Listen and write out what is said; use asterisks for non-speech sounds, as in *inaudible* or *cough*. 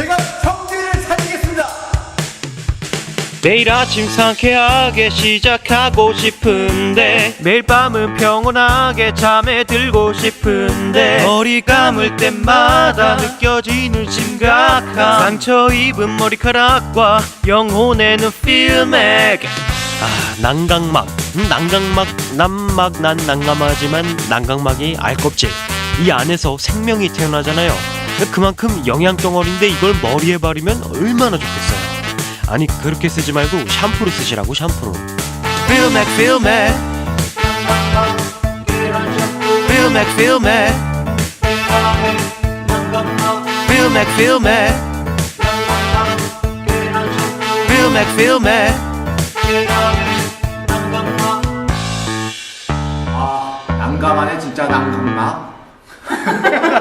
제가 평균을 살리겠습니다. 매일 아침 상쾌하게 시작하고 싶은데 매일 밤은 평온하게 잠에 들고 싶은데 머리 감을 때마다 느껴지는 심각함. 상처 입은 머리카락과 영혼에는 필맥 아 난각막. 음, 난각막 난막 난 난감하지만 난각막이 알껍질 이 안에서 생명이 태어나잖아요 그만큼 영양 덩어리인데 이걸 머리에 바르면 얼마나 좋겠어요. 아니 그렇게 쓰지 말고 샴푸로 쓰시라고 샴푸로. 필맥 필맥 필맥 필맥 필맥 필맥 필맥 필맥 아 난감하네 진짜 난감나. *laughs*